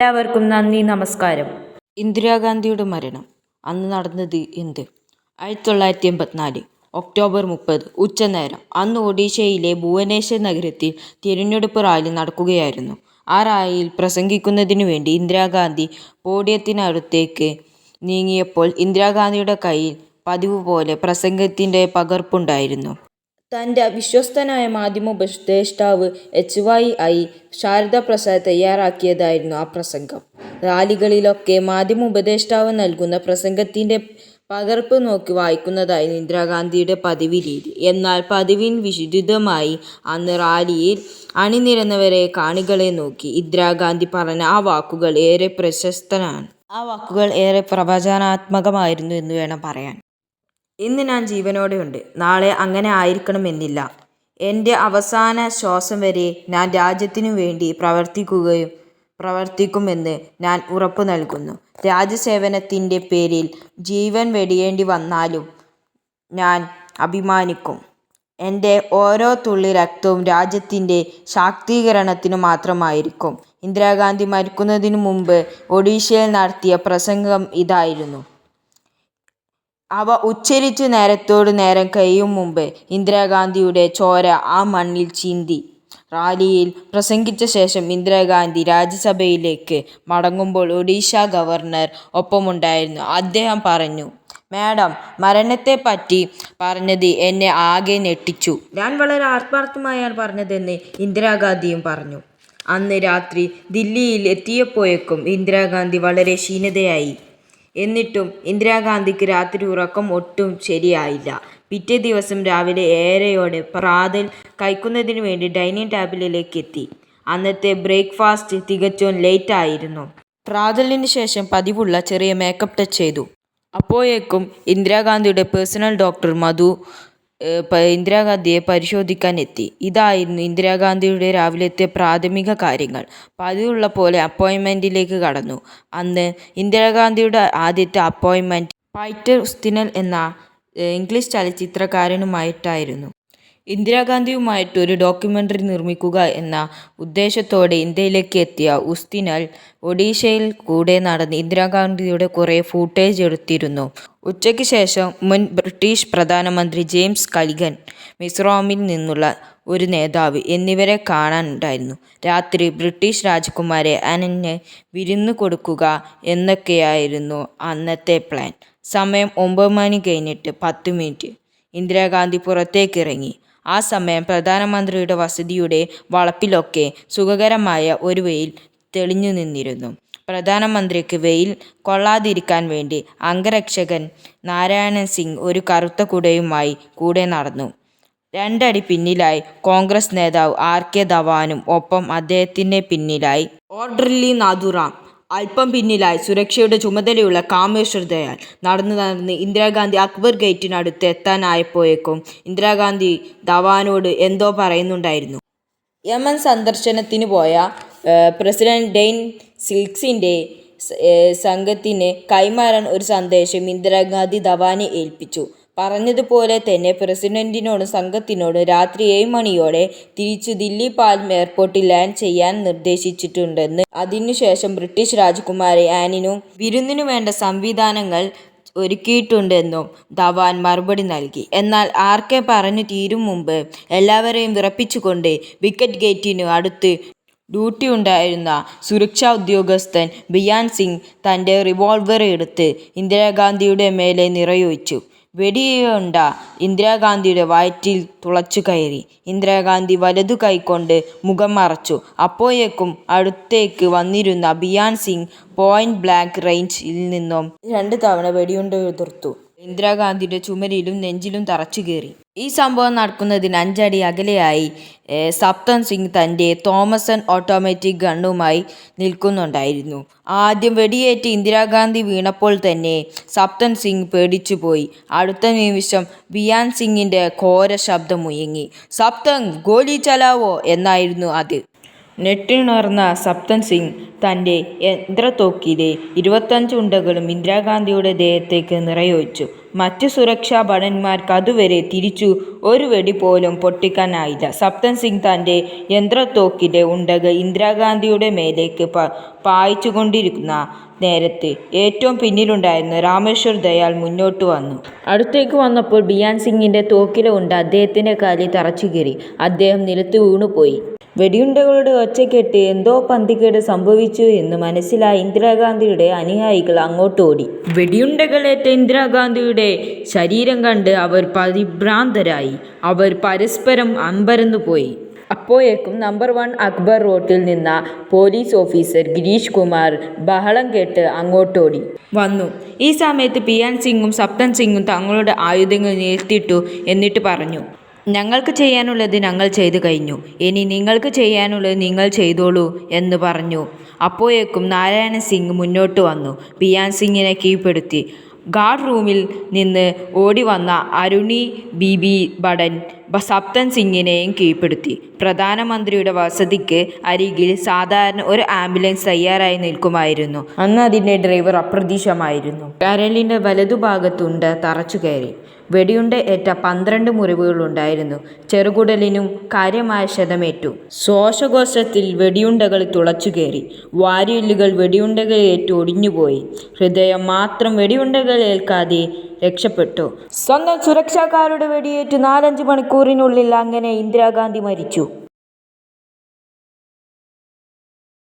എല്ലാവർക്കും നന്ദി നമസ്കാരം. ഇന്ദിരാഗാന്ധിയുടെ മരണം. അന്ന് നടന്നത് എന്ത്? ആയിരത്തി തൊള്ളായിരത്തി എൺപത്തിനാല് ഒക്ടോബർ മുപ്പത് ഉച്ചനേരം. അന്ന് ഒഡീഷയിലെ ഭുവനേശ്വർ നഗരത്തിൽ തിരഞ്ഞെടുപ്പ് റാലി നടക്കുകയായിരുന്നു. ആ റാലിയിൽ പ്രസംഗിക്കുന്നതിനു വേണ്ടി ഇന്ദിരാഗാന്ധി പോഡിയത്തിനടുത്തേക്ക് നീങ്ങിയപ്പോൾ ഇന്ദിരാഗാന്ധിയുടെ കയ്യിൽ പതിവ് പോലെ പ്രസംഗത്തിന്റെ പകർപ്പുണ്ടായിരുന്നു. തന്റെ വിശ്വസ്തനായ മാധ്യമ ഉപദേഷ്ടാവ് H Y I Sharada Prasad തയ്യാറാക്കിയതായിരുന്നു ആ പ്രസംഗം. റാലികളിലൊക്കെ മാധ്യമ ഉപദേഷ്ടാവ് നൽകുന്ന പ്രസംഗത്തിന്റെ പകർപ്പ് നോക്കി വായിക്കുന്നതായി ഇന്ദിരാഗാന്ധിയുടെ പതിവ് രീതി. എന്നാൽ പതിവിന് വിശുദ്ധിതമായി അന്ന് റാലിയിൽ അണിനിരന്നവരെ കാണികളെ നോക്കി ഇന്ദിരാഗാന്ധി പറഞ്ഞ ആ വാക്കുകൾ ഏറെ പ്രശസ്തനാണ്. ആ വാക്കുകൾ ഏറെ പ്രവചനാത്മകമായിരുന്നു എന്ന് വേണം പറയാൻ. ഇന്ന് ഞാൻ ജീവനോടെയുണ്ട് നാളെ അങ്ങനെ ആയിരിക്കണമെന്നില്ല. എന്റെ അവസാന ശ്വാസം വരെ ഞാൻ രാജ്യത്തിനു വേണ്ടി പ്രവർത്തിക്കുകയും പ്രവർത്തിക്കുമെന്ന് ഞാൻ ഉറപ്പു നൽകുന്നു. രാജ്യസേവനത്തിന്റെ പേരിൽ ജീവൻ വെടിയേണ്ടി വന്നാലും ഞാൻ അഭിമാനിക്കും. എന്റെ ഓരോ തുള്ളി രക്തവും രാജ്യത്തിന്റെ ശാക്തീകരണത്തിനു മാത്രമായിരിക്കും. ഇന്ദിരാഗാന്ധി മരിക്കുന്നതിനു മുമ്പ് ഒഡീഷയിൽ നടത്തിയ പ്രസംഗം ഇതായിരുന്നു. അവ ഉച്ചരിച്ചു നേരത്തോടു നേരം കഴിയും മുമ്പ് ഇന്ദിരാഗാന്ധിയുടെ ചോര ആ മണ്ണിൽ ചീന്തി. റാലിയിൽ പ്രസംഗിച്ച ശേഷം ഇന്ദിരാഗാന്ധി രാജ്യസഭയിലേക്ക് മടങ്ങുമ്പോൾ ഒഡീഷ ഗവർണർ ഒപ്പമുണ്ടായിരുന്നു. അദ്ദേഹം പറഞ്ഞു മാഡം മരണത്തെപ്പറ്റി പറഞ്ഞത് എന്നെ ആകെ ഞെട്ടിച്ചു. ഞാൻ വളരെ ആത്മാർത്ഥമായാണ് പറഞ്ഞതെന്ന് ഇന്ദിരാഗാന്ധിയും പറഞ്ഞു. അന്ന് രാത്രി ദില്ലിയിൽ എത്തിയപ്പോഴേക്കും ഇന്ദിരാഗാന്ധി വളരെ ക്ഷീണിതയായി. എന്നിട്ടും ഇന്ദിരാഗാന്ധിക്ക് രാത്രി ഉറക്കം ഒട്ടും ശരിയായില്ല. പിറ്റേ ദിവസം രാവിലെ ഏഴരയോടെ പ്രാതൽ കഴിക്കുന്നതിന് വേണ്ടി ഡൈനിങ് ടേബിളിലേക്ക് എത്തി. അന്നത്തെ ബ്രേക്ക്ഫാസ്റ്റ് തികച്ചും ലേറ്റ് ആയിരുന്നു. പ്രാതലിന് ശേഷം പതിവുള്ള ചെറിയ മേക്കപ്പ് ടച്ച് ചെയ്തു. അപ്പോഴേക്കും ഇന്ദിരാഗാന്ധിയുടെ പേഴ്സണൽ ഡോക്ടർ മധു ഇന്ദിരാഗാന്ധിയെ പരിശോധിക്കാൻ എത്തി ഇതായിരുന്നു ഇന്ദിരാഗാന്ധിയുടെ രാവിലത്തെ പ്രാഥമിക കാര്യങ്ങൾ. പതിവുള്ള പോലെ അപ്പോയിൻമെന്റിലേക്ക് കടന്നു. അന്ന് ഇന്ദിരാഗാന്ധിയുടെ ആദ്യത്തെ അപ്പോയിൻമെന്റ് പൈറ്റർ ഉസ്തിനൽ എന്ന ഇംഗ്ലീഷ് ചലച്ചിത്രകാരനുമായിട്ടായിരുന്നു. ഇന്ദിരാഗാന്ധിയുമായിട്ട് ഒരു ഡോക്യുമെന്ററി നിർമ്മിക്കുക എന്ന ഉദ്ദേശത്തോടെ ഇന്ത്യയിലേക്ക് എത്തിയ ഉസ്തിനൽ ഒഡീഷയിൽ കൂടെ നടന്ന് ഇന്ദിരാഗാന്ധിയുടെ കുറേ ഫൂട്ടേജ് എടുത്തിരുന്നു. ഉച്ചയ്ക്ക് ശേഷം മുൻ ബ്രിട്ടീഷ് പ്രധാനമന്ത്രി ജെയിംസ് കലിഗൻ മിസോറാമിൽ നിന്നുള്ള ഒരു നേതാവ് എന്നിവരെ കാണാനുണ്ടായിരുന്നു. രാത്രി ബ്രിട്ടീഷ് രാജകുമാരെ അനന് വിരുന്ന് കൊടുക്കുക എന്നൊക്കെയായിരുന്നു അന്നത്തെ പ്ലാൻ. സമയം ഒമ്പത് മണി കഴിഞ്ഞിട്ട് പത്ത് മിനിറ്റ്. ഇന്ദിരാഗാന്ധി പുറത്തേക്കിറങ്ങി. ആ സമയം പ്രധാനമന്ത്രിയുടെ വസതിയുടെ വളപ്പിലൊക്കെ സുഖകരമായ ഒരു വെയിൽ തെളിഞ്ഞു നിന്നിരുന്നു. പ്രധാനമന്ത്രിക്ക് വെയിൽ കൊള്ളാതിരിക്കാൻ വേണ്ടി അംഗരക്ഷകൻ നാരായണൻ സിംഗ് ഒരു കറുത്ത കുടയുമായി കൂടെ നടന്നു. രണ്ടടി പിന്നിലായി കോൺഗ്രസ് നേതാവ് ആർ കെ ധവാനും ഒപ്പം അദ്ദേഹത്തിന്റെ പിന്നിലായി ഓർഡർലി നാഥുറാം അല്പം പിന്നിലായി സുരക്ഷയുടെ ചുമതലയുള്ള കാമേശ്വർ ദയാൽ നടന്ന് നടന്ന് ഇന്ദിരാഗാന്ധി അക്ബർ ഗേറ്റിനടുത്ത് എത്താനായപ്പോഴേക്കും ഇന്ദിരാഗാന്ധി ധവാനോട് എന്തോ പറയുന്നുണ്ടായിരുന്നു. യമൻ സന്ദർശനത്തിന് പോയ പ്രസിഡന്റ് ഡെയ്ൻ സിൽക്സിന്റെ സംഘത്തിന് കൈമാറാൻ ഒരു സന്ദേശം ഇന്ദിരാഗാന്ധി ധവാനെ ഏൽപ്പിച്ചു. പറഞ്ഞതുപോലെ തന്നെ പ്രസിഡന്റിനോടും സംഘത്തിനോടും രാത്രി ഏഴ് മണിയോടെ തിരിച്ചു ദില്ലി പാൽം എയർപോർട്ടിൽ ലാൻഡ് ചെയ്യാൻ നിർദ്ദേശിച്ചിട്ടുണ്ടെന്ന്. അതിനുശേഷം ബ്രിട്ടീഷ് രാജകുമാരി ആനിനു വിരുന്നിനു വേണ്ട സംവിധാനങ്ങൾ ഒരുക്കിയിട്ടുണ്ടെന്നും ധവാൻ മറുപടി നൽകി. എന്നാൽ ആർ കെ പറഞ്ഞു തീരും മുമ്പ് എല്ലാവരെയും വിറപ്പിച്ചുകൊണ്ട് വിക്കറ്റ് ഗേറ്റിനു അടുത്ത് ഡ്യൂട്ടി ഉണ്ടായിരുന്ന സുരക്ഷാ ഉദ്യോഗസ്ഥൻ ബിയാൻ സിംഗ് തന്റെ റിവോൾവർ എടുത്ത് ഇന്ദിരാഗാന്ധിയുടെ മേലെ നിറയൊഴിച്ചു. വെടിയുണ്ട. ഇന്ദിരാഗാന്ധിയുടെ വയറ്റിൽ തുളച്ചു കയറി. ഇന്ദിരാഗാന്ധി വലതു കൈകൊണ്ട് മുഖം മറച്ചു. അപ്പോഴേക്കും അടുത്തേക്ക് വന്നിരുന്ന ബിയാൻ സിംഗ് പോയിന്റ് ബ്ലാങ്ക് റേഞ്ചിൽ നിന്നും രണ്ട് തവണ വെടിയുണ്ട ഉതിർത്തു ഇന്ദിരാഗാന്ധിയുടെ ചുമരിലും നെഞ്ചിലും തറച്ചു കയറി. ഈ സംഭവം നടക്കുന്നതിന് അഞ്ചടി അകലെയായി സപ്തൻ സിംഗ് തന്റെ തോമസൺ ഓട്ടോമാറ്റിക് ഗണ്ണുമായി നിൽക്കുന്നുണ്ടായിരുന്നു. ആദ്യം വെടിയേറ്റ് ഇന്ദിരാഗാന്ധി വീണപ്പോൾ തന്നെ സപ്തൻ സിംഗ് പേടിച്ചുപോയി. അടുത്ത നിമിഷം ബിയാൻ സിംഗിന്റെ ഘോര ശബ്ദം സപ്തൻ ഗോലി ചലാവോ? എന്നായിരുന്നു അത്. നെട്ടിണർന്ന സപ്തൻ സിംഗ് തന്റെ യന്ത്രത്തോക്കിലെ ഇരുപത്തഞ്ച് ഉണ്ടകളും ഇന്ദിരാഗാന്ധിയുടെ ദേഹത്തേക്ക് നിറയൊഴിച്ചു. മറ്റു സുരക്ഷാ ഭടന്മാർക്ക് അതുവരെ തിരിച്ചു ഒരു വെടി പോലും പൊട്ടിക്കാനായില്ല സപ്തൻ സിംഗ് തന്റെ യന്ത്രത്തോക്കിലെ ഉണ്ടക ഇന്ദിരാഗാന്ധിയുടെ മേലേക്ക് പ പായിച്ചുകൊണ്ടിരിക്കുന്ന നേരത്ത് ഏറ്റവും പിന്നിലുണ്ടായിരുന്ന രാമേശ്വർ ദയാൽ മുന്നോട്ട് വന്നു. അടുത്തേക്ക് വന്നപ്പോൾ ബിയാൻ സിംഗിന്റെ തോക്കിലെ ഉണ്ട് അദ്ദേഹത്തിന്റെ കാലിൽ തറച്ചു കയറി അദ്ദേഹം നിലത്ത് വീണുപോയി. വെടിയുണ്ടകളുടെ ഒച്ചക്കെട്ട് എന്തോ പന്തികേട് സംഭവിച്ചു എന്ന് മനസ്സിലായ ഇന്ദിരാഗാന്ധിയുടെ അനുയായികൾ അങ്ങോട്ട് ഓടി വെടിയുണ്ടകളേറ്റ ഇന്ദിരാഗാന്ധിയുടെ ശരീരം കണ്ട് അവർ പരിഭ്രാന്തരായി. അവർ പരസ്പരം അമ്പരന്നു പോയി. അപ്പോഴേക്കും നമ്പർ വൺ അക്ബർ റോട്ടിൽ നിന്ന പോലീസ് ഓഫീസർ ഗിരീഷ് കുമാർ ബഹളം കേട്ട് അങ്ങോട്ടോടി. വന്നു. ഈ സമയത്ത് പിയാൻ സിംഗും സപ്തൻ സിംഗും തങ്ങളുടെ ആയുധങ്ങൾ നിർത്തിയിട്ടു എന്നിട്ട് പറഞ്ഞു ഞങ്ങൾക്ക് ചെയ്യാനുള്ളത് ഞങ്ങൾ ചെയ്തു കഴിഞ്ഞു. ഇനി നിങ്ങൾക്ക് ചെയ്യാനുള്ളത് നിങ്ങൾ ചെയ്തോളൂ എന്ന് പറഞ്ഞു. അപ്പോഴേക്കും നാരായണ സിംഗ് മുന്നോട്ട് വന്നു. പിയാൻ സിംഗിനെ കീഴ്പ്പെടുത്തി. ഗാർഡ് റൂമിൽ നിന്ന് ഓടി വന്ന അരുണി ബിബി ഭടൻ സപ്തൻ സിംഗിനെയും കീഴ്പ്പെടുത്തി. പ്രധാനമന്ത്രിയുടെ വസതിക്ക് അരികിൽ സാധാരണ ഒരു ആംബുലൻസ് തയ്യാറായി നിൽക്കുമായിരുന്നു. അന്ന് അതിന്റെ ഡ്രൈവർ അപ്രതീക്ഷമായിരുന്നു കരലിന്റെ വലതുഭാഗത്തുണ്ട് തറച്ചു കയറി വെടിയുണ്ട ഏറ്റ പന്ത്രണ്ട് മുറിവുകളുണ്ടായിരുന്നു. ചെറുകുടലിനും കാര്യമായ ക്ഷതമേറ്റു. ശ്വാസകോശത്തിൽ വെടിയുണ്ടകൾ തുളച്ചു കയറി. വാരിയെല്ലുകൾ വെടിയുണ്ടകൾ ഏറ്റു ഒടിഞ്ഞുപോയി. ഹൃദയം മാത്രം വെടിയുണ്ടകൾ ഏൽക്കാതെ രക്ഷപ്പെട്ടു. സ്വന്തം സുരക്ഷാക്കാരുടെ വെടിയേറ്റ് നാലഞ്ച് മണിക്കൂറിനുള്ളിൽ അങ്ങനെ ഇന്ദിരാഗാന്ധി മരിച്ചു.